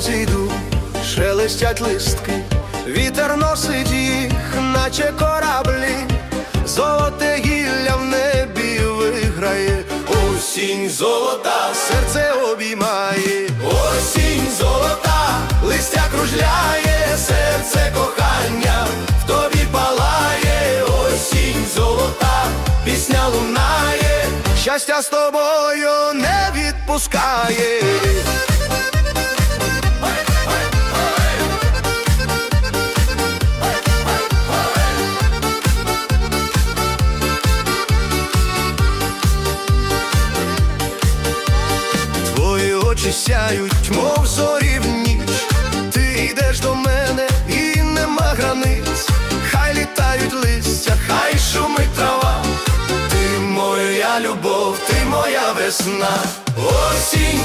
дорозі йду, шелестять листки, вітер носить їх, наче кораблі, золоте гілля в небі виграє, осінь золота, серце обіймає, осінь золота, листя кружляє, серце кохання в тобі палає, осінь золота, пісня лунає, щастя з тобою не відпускає. Очі сяють, мов зорі в ніч. Ти йдеш до мене і нема границь. Хай літають листя, хай шумить трава. Ти моя любов, ти моя весна, осінь